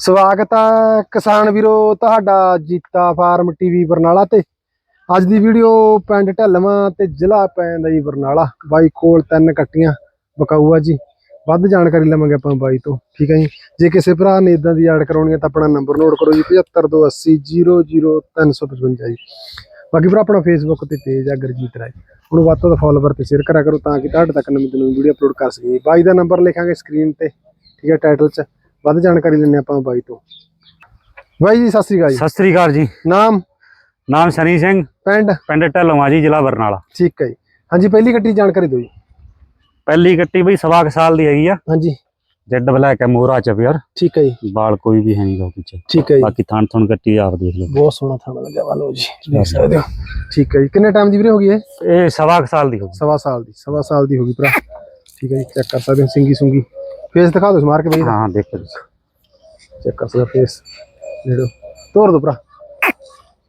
ਸਵਾਗਤ ਹੈ ਕਿਸਾਨ ਵੀਰੋ ਤੁਹਾਡਾ ਜੀਤਾ ਫਾਰਮ ਟੀਵੀ ਬਰਨਾਲਾ ਤੇ। ਅੱਜ ਦੀ ਵੀਡੀਓ ਪਿੰਡ ਢੱਲਵਾਂ ਤੇ ਜ਼ਿਲ੍ਹਾ ਪੈਂਦਾ ਜੀ ਬਰਨਾਲਾ। ਬਾਈ ਕੋਲ ਤਿੰਨ ਕੱਟੀਆਂ ਬਕਾਊ ਆ ਜੀ। ਵੱਧ ਜਾਣਕਾਰੀ ਲਵਾਂਗੇ ਆਪਾਂ ਬਾਈ ਤੋਂ, ਠੀਕ ਹੈ ਜੀ? ਜੇ ਕਿਸੇ ਭਰਾ ਨੇ ਇਦਾਂ ਦੀ ਐਡ ਕਰਾਉਣੀ ਹੈ ਤਾਂ ਆਪਣਾ ਨੰਬਰ ਨੋਟ ਕਰੋ ਜੀ 7528000355 ਜੀ। ਬਾਕੀ ਭਰਾ, ਆਪਣਾ ਫੇਸਬੁੱਕ ਤੇ ਪੇਜ ਆ ਗੁਰਜੀਤ ਰਾਏ। ਉਹਨੂੰ ਵੱਧ ਤੋਂ ਵੱਧ ਫਾਲੋਵਰ ਤੇ ਸ਼ੇਅਰ ਕਰਿਆ ਕਰੋ ਤਾਂ ਕਿ ਤੁਹਾਡੇ ਤੱਕ ਨਵੀਂ ਤੋਂ ਨਵੀਂ ਵੀਡੀਓ ਅਪਲੋਡ ਕਰ ਸਕੀਏ। ਬਾਈ ਦਾ ਨੰਬਰ ਲਿਖਾਂਗੇ ਸਕਰੀਨ ਤੇ, ਠੀਕ ਹੈ ਟਾਈਟਲ 'ਚ। ਵੱਧ ਜਾਣਕਾਰੀ ਲੈਣੇ ਆਪਾਂ ਬਾਈ ਤੋਂ। ਬਾਈ ਜੀ ਸਤਿ ਸ੍ਰੀ ਅਕਾਲ ਜੀ। ਸਤਿ ਸ੍ਰੀ ਅਕਾਲ ਜੀ। ਨਾਮ? ਨਾਮ ਸਨੀ ਸਿੰਘ। ਪਿੰਡ? ਪਿੰਡ ਢਲਵਾ ਜੀ ਜ਼ਿਲ੍ਹਾ ਬਰਨਾਲਾ। ਠੀਕ ਹੈ ਜੀ। ਹਾਂਜੀ ਪਹਿਲੀ ਕੱਟੀ ਜਾਣਕਾਰੀ ਦਿਓ ਜੀ। ਪਹਿਲੀ ਕੱਟੀ ਬਈ ਸਵਾ ਕੁ ਸਾਲ ਦੀ ਹੈਗੀ ਆ। ਹਾਂਜੀ। ਜੱਡ ਬਲੈਕ ਹੈ ਮੋਹਰਾ ਚ ਪਿਆਰ ਠੀਕ ਹੈ ਜੀ। ਬਾਲ ਕੋਈ ਵੀ ਹੈ ਨਹੀਂ ਗਾ ਪਿੱਛੇ। ਠੀਕ ਹੈ ਜੀ। ਬਾਕੀ ਥਣ ਥਣ ਕੱਟੀ ਆਪ ਦੇਖ ਲਓ। ਬਹੁਤ ਸੋਹਣਾ ਥਾਣਾ ਲੱਗਿਆ ਵਾ ਲਓ ਜੀ। ਦੇਖ ਸਕਦੇ ਹੋ। ਠੀਕ ਹੈ ਜੀ। ਕਿੰਨੇ ਟਾਈਮ ਦੀ ਵੀਰੇ ਹੋ ਗਈ ਇਹ? ਇਹ ਸਵਾ ਕੁ ਸਾਲ ਦੀ ਹੋਊਗੀ ਸਵਾ ਸਾਲ ਦੀ ਸਵਾ ਸਾਲ ਦੀ ਹੋ ਗਈ ਭਰਾ। ਠੀਕ ਹੈ ਜੀ। ਚੈੱਕ ਕਰ ਸਕਦੇ ਹੋ ਸਿੰਗੀ ਸੁੰਗੀ ਫੇਸ ਦਿਖਾ ਦਿਓ ਸਮਾਰ ਕੇ ਬਈ ਹਾਂ ਦੇਖੋ ਜੀ। ਚੈੱਕ ਕਰ ਸਕਦੇ ਫੇਸ ਜਿਹੜੋ ਤੋਰ ਦੋ ਭਰਾ।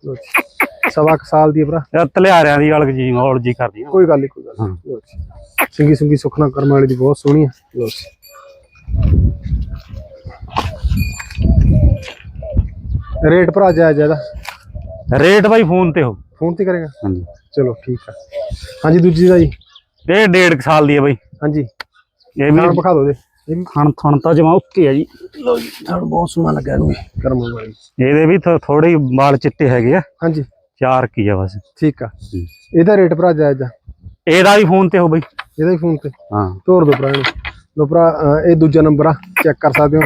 ਲਓ ਜੀ। ਸਵਾ ਕੁ ਸਾਲ ਦੀ ਹੈ ਭਰਾ। ਇਹ ਤਲਿਆਰਿਆਂ ਦੀ ਅਲਗ ਜੀ ਔਲ ਜੀ ਕਰਦੀ ਆ। ਕੋਈ ਗੱਲ ਨਹੀਂ ਕੋਈ ਗੱਲ ਨਹੀਂ। ਲਓ ਜੀ। ਸਿੰਗੀ ਸੁੰਗੀ ਸੁਖਨਾ ਕਰਮ ਵਾਲੀ ਦੀ ਬਹੁਤ ਸੋਹਣੀ ਹੈ ਜੀ। ਰੇਟ ਭਰਾ ਜਾਇਜ਼ ਇਹਦਾ। ਰੇਟ ਬਾਈ ਫੋਨ ਤੇ ਹੋ। ਫੋਨ ਤੇ ਕਰੇਗਾ? ਹਾਂਜੀ। ਚਲੋ ਠੀਕ ਆ। ਹਾਂਜੀ ਦੂਜੀ ਦਾ ਜੀ। ਇਹ ਡੇਢ ਕੁ ਸਾਲ ਦੀ ਹੈ ਬਾਈ। ਹਾਂਜੀ। ਇਹ ਵੀ ਨਾਲ ਵਿਖਾ ਦਿਓ ਜੀ ਇਹ ਥਣ ਥਣ ਤਾਂ ਜਮਾ ਓਕੇ ਆ ਜੀ। ਲਓ ਜੀ ਤੁਹਾਨੂੰ ਬਹੁਤ ਸੋਹਣਾ ਲੱਗਾ ਇਹਨੂੰ ਕਰਮ ਵਾਲੀ। ਇਹਦੇ ਵੀ ਥੋੜੇ ਬਾਲ ਚਿੱਟੇ ਹੈਗੇ ਆ। ਹਾਂਜੀ। ਚਾਰ ਕੀ ਆ ਬਸ। ਠੀਕ ਆ। ਇਹਦਾ ਰੇਟ ਭਰਾ ਜਾਇਜ਼ ਆ। ਇਹਦਾ ਵੀ ਫੋਨ ਤੇ ਹੋ ਬਾਈ। ਇਹਦਾ ਹੀ ਫੋਨ ਤੇ। ਹਾਂ। ਤੋਰ ਦੋ ਭਰਾ ਇਹਨੂੰ। ਲੋ ਭਰਾ ਇਹ ਦੂਜਾ ਨੰਬਰ ਆ ਚੈੱਕ ਕਰ ਸਕਦੇ ਹੋ।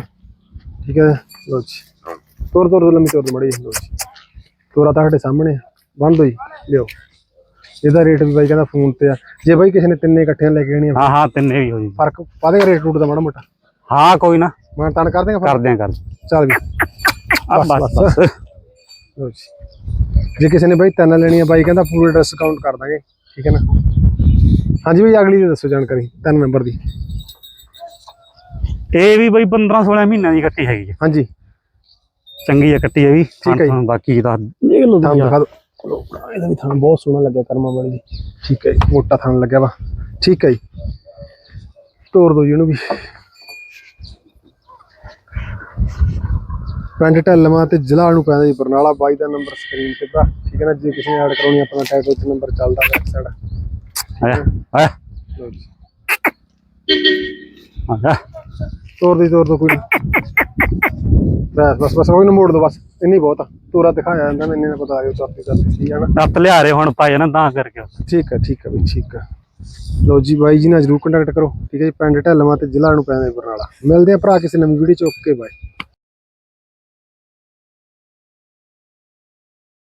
ਠੀਕ ਹੈ ਲੋ ਜੀ। ਤੋਰ ਤੋਰ ਲੰਮੀ ਤੋਰ ਦੋ ਮੜੀ ਲੋ ਜੀ। ਤੋਰਾ ਤਾਂ ਸਾਡੇ ਸਾਹਮਣੇ ਆ। ਬੰਦ ਹੋਈ। ਲਿਓ। ਇਹਦਾ ਰੇਟ ਵੀ ਬਾਈ ਕਹਿੰਦਾ ਫੋਨ ਤੇ ਆ। ਜੇ ਬਾਈ ਕਿਸੇ ਨੇ ਤਿੰਨੇ ਇਕੱਠੀਆਂ ਲੈ ਕੇ ਆਣੀਆਂ ਹਾਂ ਹਾਂ ਤਿੰਨੇ ਵੀ ਹੋ ਜੀ ਫ਼ਰਕ ਪਾ ਦੇਗਾ ਰੇਟ ਰੂਟ ਦਾ ਮਾੜਾ ਮੋਟਾ? ਹਾਂ ਕੋਈ ਨਾ। ਮਾਨ ਤਾਨ ਕਰ ਦੇਗਾ ਫ਼ਰਕ ਕਰਦੇ ਆ ਕਰ ਚੱਲ ਵੀ। ਆ ਬਸ, ਬਸ ਲਓ ਜੀ। ਜੇ ਕਿਸੇ ਨੇ ਬਾਈ ਤਿੰਨ ਲੈਣੀਆਂ ਬਾਈ ਕਹਿੰਦਾ ਪੂਰੇ ਡਿਸਕਾਊਂਟ ਕਰ ਦਾਂਗੇ। ਠੀਕ ਹੈ ਨਾ? ਹਾਂਜੀ ਬਾਈ ਅਗਲੀ ਦੀ ਦੱਸੋ ਜਾਣਕਾਰੀ ਤਿੰਨ ਨੰਬਰ ਦੀ। ਇਹ ਵੀ ਬਈ 15 16 ਮਹੀਨਿਆਂ ਦੀ ਕੱਟੀ ਹੈਗੀ ਆ ਹਾਂਜੀ। ਚੰਗੀ ਆ ਕੱਟੀ ਇਹ ਵੀ। ਹੈ ਜੀ। ਬਾਕੀ ਦਾ ਦੇਖ ਲਓ ਤੁਸੀਂ ਦਿਖਾ ਦਿਓ। ਲਓ ਭਰਾ, ਇਹਦਾ ਵੀ ਥਾਂ ਬਹੁਤ ਸੋਹਣਾ ਲੱਗਿਆ ਕਰਮਾ ਵਾਲੀ ਦੀ ਠੀਕ ਹੈ ਜੀ ਮੋਟਾ ਥਾਂ ਲੱਗਿਆ ਵਾ। ਠੀਕ ਹੈ ਜੀ। ਤੋੜ ਦਿਓ ਜੀ ਇਹਨੂੰ ਵੀ। ਪਿੰਡ ਢੱਲਵਾਂ ਤੇ ਜ਼ਿਲ੍ਹਾ ਨੂੰ ਪੈਂਦਾ ਜੀ ਬਰਨਾਲਾ ਬਾਈ ਦਾ ਨੰਬਰ ਸਕਰੀਨ ਤੇ ਭਰਾ। ਠੀਕ ਹੈ ਨਾ ਜੇ ਕਿਸੇ ਨੇ ਐਡ ਕਰਾਉਣੀ ਆਪਣਾ ਟਾਈਟਲ ਤੇ ਨੰਬਰ ਚੱਲਦਾ ਬੈਕ ਸਾਈਡ ਆਇਆ ਆਇਆ। ਤੋੜ ਦੀ ਤੋੜ ਦੋ ਕੋਈ। ਬਸ ਬਸ ਬਸ ਕੋਈ ਨਾ ਮੋੜ ਦੋ ਬਸ। ਇੰਨੀ ਬਹੁਤ ਆ। ਤੋਰਾ ਦਿਖਾਇਆ ਜਾਂਦਾ ਮੈਨੂੰ ਇੰਨੇ ਪਤਾ ਆ ਗਿਆ ਚੌਥੀ ਗੱਲ ਠੀਕ ਹੈ ਨਾ? ਨੱਤ ਲਿਆਰੇ ਹੁਣ ਪਾਏ ਨਾ ਤਾਂ ਕਰਕੇ। ਠੀਕ ਹੈ ਠੀਕ ਹੈ ਬਈ ਠੀਕ ਹੈ ਲੋ ਜੀ ਬਾਈ ਜੀ ਨਾਲ ਜਰੂਰ ਕੰਟੈਕਟ ਕਰੋ। ਠੀਕ ਹੈ ਜੀ ਪਿੰਡ ਢੱਲਵਾਂ ਤੇ ਜ਼ਿਲ੍ਹਾ ਨੂੰ ਪੈਂਦਾ ਬਰਨਾਲਾ। ਮਿਲਦੇ ਆ ਭਰਾ ਕਿਸੇ ਨਵੀਂ ਵੀਡੀਓ ਚ। Okay bye